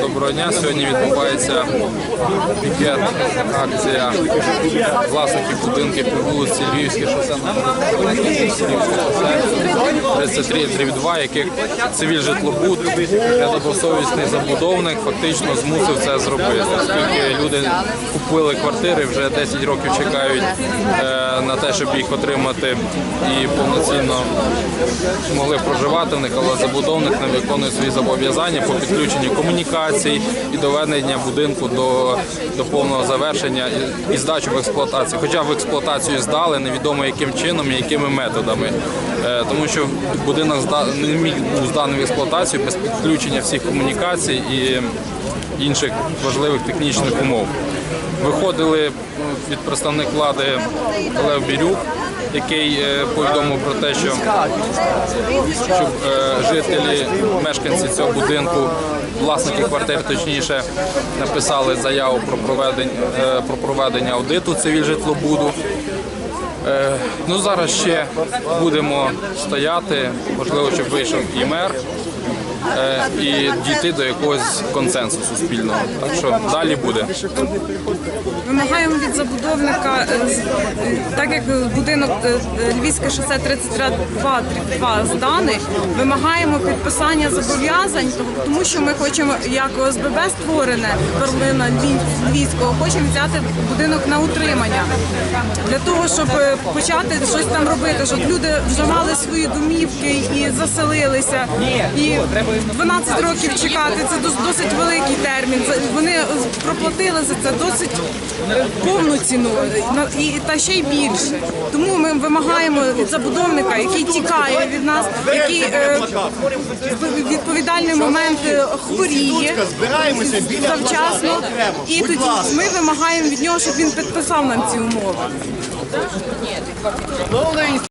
Доброго дня. Сьогодні відбувається пікет, акція власників будинків по вулиці Львівське шосе Львівське шосе 33-2, яких цивіль житлобуд, недобросовісний забудовник фактично змусив це зробити. Оскільки люди купили квартири, вже 10 років чекають е, на те, щоб їх отримати і повноцінно могли проживати в них, але забудовник не виконує свої зобов'язання по підключенню комунікацій і доведення будинку до, до повного завершення і, і здачу в експлуатацію. Хоча в експлуатацію здали, невідомо яким чином і якими методами. Е, тому що будинок не міг був зданий в експлуатацію без підключення всіх комунікацій і інших важливих технічних умов. Виходили від представник влади Лев Бірюк, який е, повідомив про те, що щоб е, жителі, мешканці цього будинку, власники квартир, точніше, написали заяву про проведення, е, про проведення аудиту цивільжитлобуду. Е, Ну зараз ще будемо стояти, можливо, щоб вийшов і мер. Е, І дійти до якогось консенсусу спільного. Так що далі буде. Вимагаємо від забудовника, е, е, так як будинок Львівське шосе 32 зданий, вимагаємо підписання зобов'язань, тому що ми хочемо, як ОСББ створене перлина Львівського, хочемо взяти будинок на утримання для того, щоб почати щось там робити, щоб люди вже мали свої домівки і заселилися. І 12 років чекати це досить великий термін. Вони е, проплатили за це досить е, повну ціну та ще й більше. Тому ми вимагаємо від забудовника, який тікає від нас, який е, в відповідальний момент е, хворіє Збираємося завчасно, і тоді ми вимагаємо від нього, щоб він підписав нам ці умови.